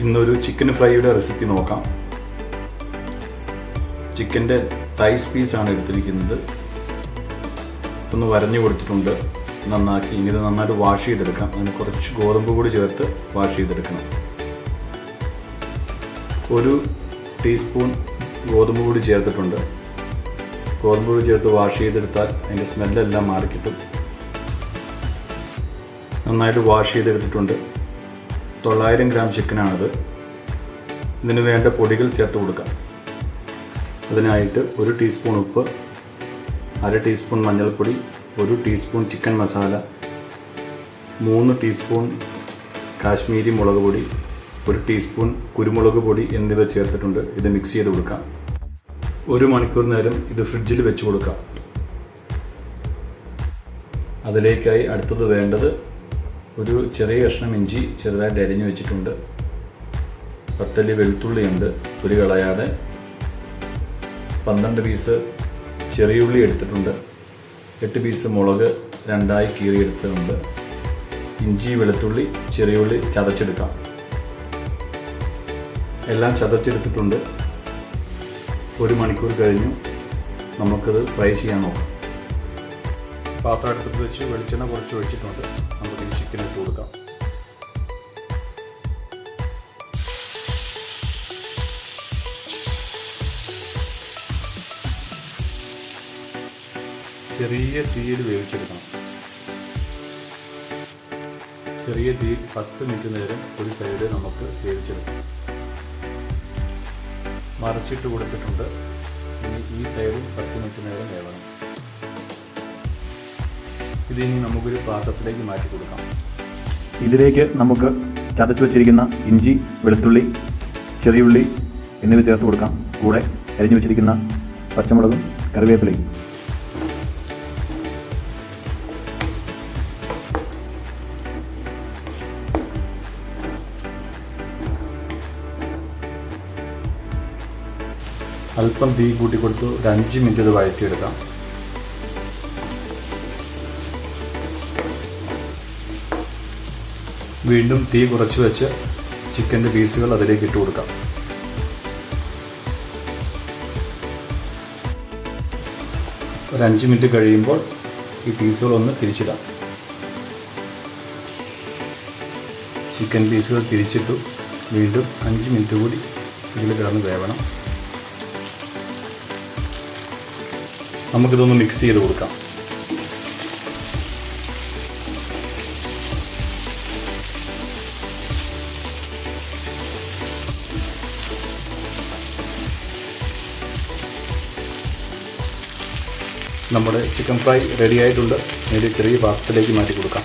ഇന്നൊരു chicken ഫ്രൈയുടെ recipe നോക്കാം. ചിക്കന്റെ തൈസ് പീസാണ് എടുത്തിരിക്കുന്നത്. ഒന്ന് വരഞ്ഞു കൊടുത്തിട്ടുണ്ട്. നന്നാക്കി ഇത് നന്നായിട്ട് വാഷ് ചെയ്തെടുക്കാം അതിന് കുറച്ച് ഗോതമ്പ് കൂടി ചേർത്ത് വാഷ് ചെയ്തെടുക്കണം. ഒരു ടീസ്പൂൺ ഗോതമ്പ് കൂടി ചേർത്തിട്ടുണ്ട്. ഗോതമ്പ് കൂടി ചേർത്ത് വാഷ് ചെയ്തെടുത്താൽ അതിന്റെ സ്മെല്ലെല്ലാം മാറിക്കിട്ടും. നന്നായിട്ട് വാഷ് ചെയ്തെടുത്തിട്ടുണ്ട്. തൊള്ളായിരം ഗ്രാം ചിക്കനാണിത്. ഇതിന് വേണ്ട പൊടികൾ ചേർത്ത് കൊടുക്കാം. അതിനായിട്ട് ഒരു ടീസ്പൂൺ ഉപ്പ് അര ടീസ്പൂൺ മഞ്ഞൾപ്പൊടി ഒരു ടീസ്പൂൺ ചിക്കൻ മസാല മൂന്ന് ടീസ്പൂൺ കാശ്മീരി മുളക് പൊടി ഒരു ടീസ്പൂൺ കുരുമുളക് പൊടി എന്നിവ ചേർത്തിട്ടുണ്ട്. ഇത് മിക്സ് ചെയ്ത് കൊടുക്കാം. ഒരു മണിക്കൂർ നേരം ഇത് ഫ്രിഡ്ജിൽ വെച്ച് കൊടുക്കാം. അതിലേക്കായി അടുത്തത് വേണ്ടത് ഒരു ചെറിയ കഷ്ണം ഇഞ്ചി ചെറുതായിട്ട് അരിഞ്ഞു വെച്ചിട്ടുണ്ട്. പത്തല്ലി വെളുത്തുള്ളിയുണ്ട് തൊലി കളയാതെ. പന്ത്രണ്ട് പീസ് ചെറിയുള്ളി എടുത്തിട്ടുണ്ട്. എട്ട് പീസ് മുളക് രണ്ടായി കീറിയെടുത്തിട്ടുണ്ട്. ഇഞ്ചി വെളുത്തുള്ളി ചെറിയുള്ളി ചതച്ചെടുക്കാം. എല്ലാം ചതച്ചെടുത്തിട്ടുണ്ട്. ഒരു മണിക്കൂർ കഴിഞ്ഞു. നമുക്കത് ഫ്രൈ ചെയ്യാൻ നോക്കാം. പാത്രം അടുപ്പത്ത് വെച്ച് വെളിച്ചെണ്ണ കുറച്ച് ഒഴിച്ചിട്ടുണ്ട്. നമുക്ക് ഈ ചിക്കൻ ഇട്ട് കൊടുക്കാം. ചെറിയ തീയിൽ വേവിച്ചെടുക്കണം. ചെറിയ തീ പത്ത് മിനിറ്റ് നേരം ഒരു സൈഡ് നമുക്ക് വേവിച്ചെടുക്കാം. മറിച്ചിട്ട് കൊടുത്തിട്ടുണ്ട്. ഇനി ഈ സൈഡും പത്ത് മിനിറ്റ് നേരം വേവണം. ഇതിനി നമുക്കൊരു പാത്രത്തിലേക്ക് മാറ്റി കൊടുക്കാം. ഇതിലേക്ക് നമുക്ക് ചതച്ചു വെച്ചിരിക്കുന്ന ഇഞ്ചി വെളുത്തുള്ളി ചെറിയുള്ളി എന്നിവ ചേർത്ത് കൊടുക്കാം. കൂടെ അരിഞ്ഞു വെച്ചിരിക്കുന്ന പച്ചമുളകും കറിവേപ്പിലയും. അല്പം തീ കൂട്ടി കൊടുത്ത് ഒരു അഞ്ച് മിനിറ്റ് ഇത് വഴറ്റിയെടുക്കാം. വീണ്ടും തീ കുറച്ച് വെച്ച് ചിക്കന്റെ പീസുകൾ അതിലേക്ക് ഇട്ട് കൊടുക്കാം. ഒരു അഞ്ച് മിനിറ്റ് കഴിയുമ്പോൾ ഈ പീസുകൾ ഒന്ന് തിരിച്ചിടാം. ചിക്കൻ പീസുകൾ തിരിച്ചിട്ടു വീണ്ടും അഞ്ച് മിനിറ്റ് കൂടി ഇതിൽ കിടന്ന് വേവണം. നമുക്കിതൊന്ന് മിക്സ് ചെയ്ത് കൊടുക്കാം. നമ്മുടെ ചിക്കൻ ഫ്രൈ റെഡി ആയിട്ടുണ്ട്. ഇതിന്റെ ചെറിയ പാത്രത്തിലേക്ക് മാറ്റി കൊടുക്കാം.